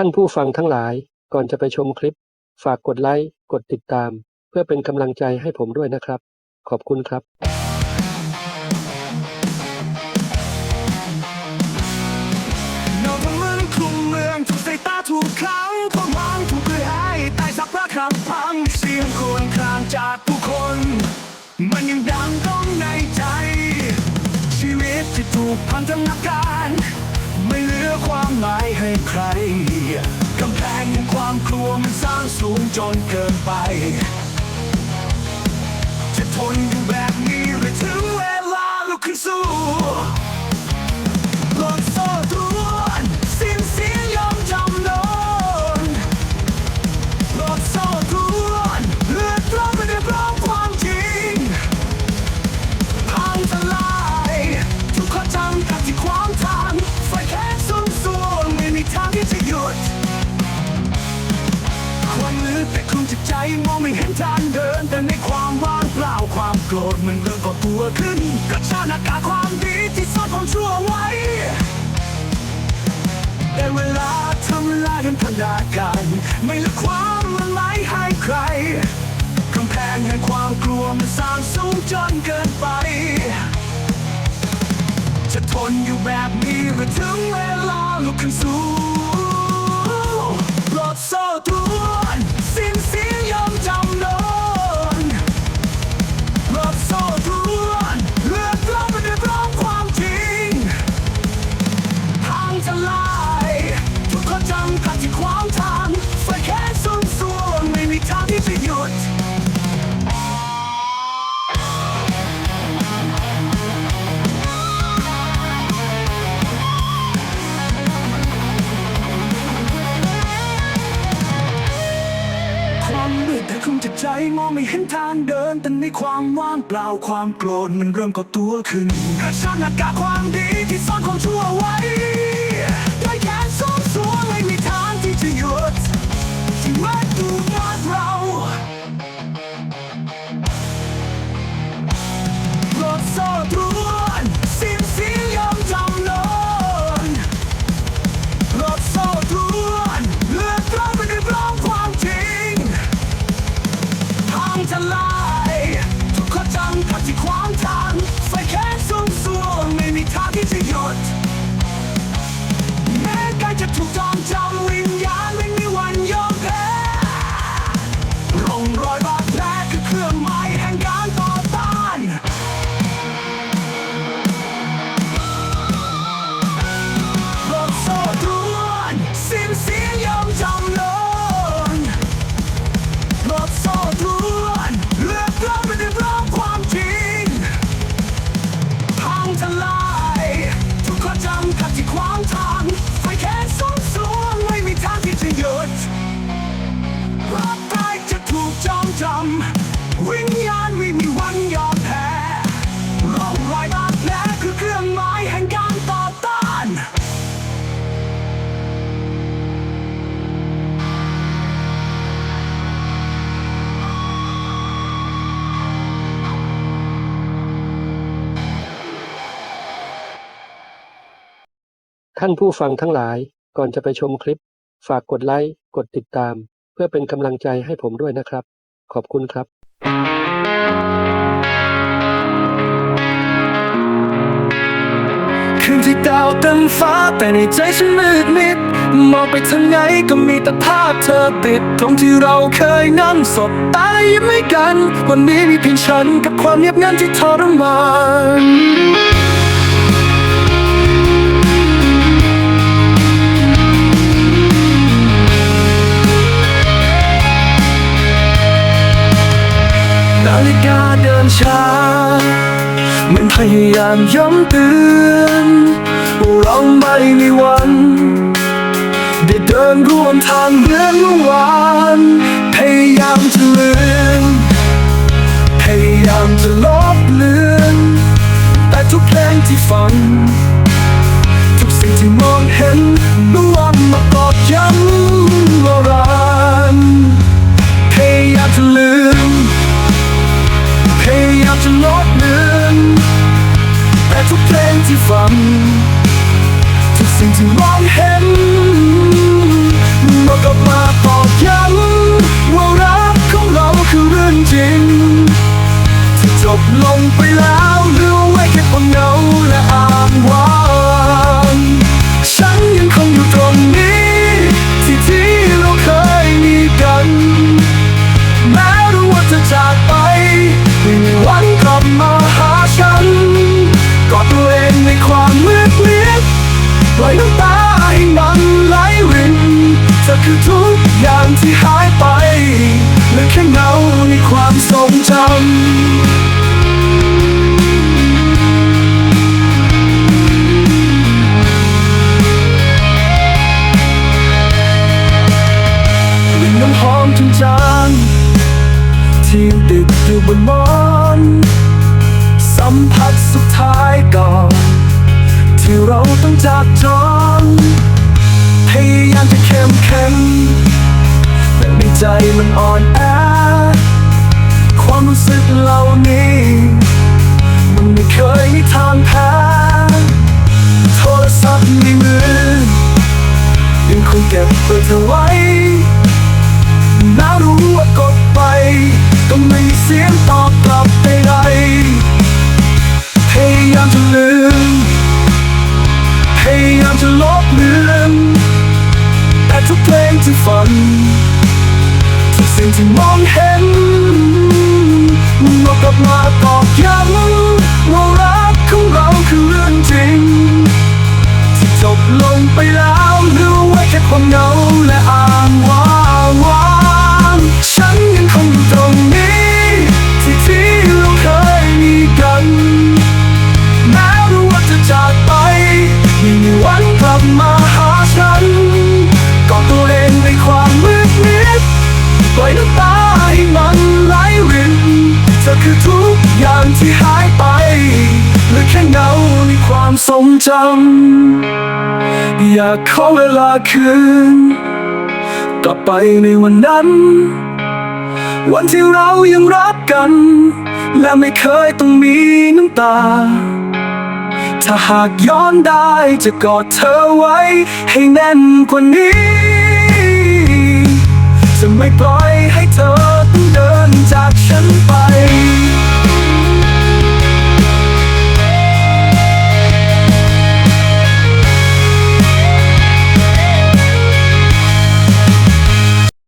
ท่านผู้ฟังทั้งหลายก่อนจะไปชมคลิป ฝากกดไลค์กดติดตาม เพื่อเป็นกำลังใจให้ผมด้วยนะครับ ขอบคุณครับเงาทั้งมืองคลุมเมืองถูกสายตาถูกขังความหวังถูกเพื่อให้ตายสักพระคำพังเสียงครวรครางจากผู้คน มันยังดังก้องในใจ ชีวิตที่ถูกพันธนาการ ไม่เหลือความหมายให้ใคร กำแพงแห่งความกลัวมันสร้างสูงจนเกินไป จะทนอยู่แบบนี้หรือถึงเวลาลุกขึ้นสู้ มจิตใจมองไม่เห็นทางเดิน แต่ในความว่างเปล่าความโกรธมันเริ่มก่อตัวขึ้นกระชากหน้ากากความดีที่ซ่อนความชั่วไว้แต่เวลาทำลายกันพนาการ ไม่ลืความมันหมายให้ใครกำแพงแห่งความกลัวมันสร้างสูงจนเกินไป จะทนอยู่แบบนี้หรือถึง มจิตใจมองไม่เห็นทางเดิน แต่ในความว่างเปล่าความโกรธมันเริ่มก่อตัวขึ้นกระชากหน้ากากความดีที่ซ่อนความชั่ว พั ท่านผู้ฟังทั้งหลายก่อนจะไปชมคลิป ฝากกดไลค์ กดติดตาม เพื่อเป็นกำลังใจให้ผมด้วยนะครับ ขอบคุณครับ คืนที่ดาวเต็มฟ้าแต่ในใจฉันมืดมิด มองไปทางไหนก็มีแต่ภาพเธอติด ตรงที่เราเคยนั่งสบตายิ้มให้กัน วันนี้มีเพียงฉันกับความเงียบงันที่ทรมาน มือนพยายามย้ำเตือนว่าเราไม่มีวัน ได้เดินร่วมทางเหมือนเมื่อวานพยายามจะลืมพยายามจะลบเลือนแต่ทุกเพลงที่ฟัง ทุกสิ่งที่มองเห็นล้วนมากอดย้ำว่ารันพยายามจะลืมพยายามจะลบเลือน ที่ฝัน ทุกสิ่งที่มองเห็นมันกลับมาตอกย้ำว่ารักของเราคือเรื่องจริงที่จบลงไปแล้ว นน้ำหอมจนจางที่ติดอยู่บนหมอน สัมผัสสุดท้ายก่อน ที่เราต้องจากจรพยายามจะเข้มแข็งแต่ในใจมันอ่อนแอ ธอคือทุกอย่างที่หายไปเหลือแค่เงาในความทรงจำอยากขอเวลาคืนกลับไปในวันนั้น วันที่เรายังรักกัน และไม่เคยต้องมีน้ำตา ถ้าหากย้อนได้จะกอดเธอไว้ ให้แน่นกว่านี้ จะไม่ปล่อยให้เธอต้องเดิน จากฉันไป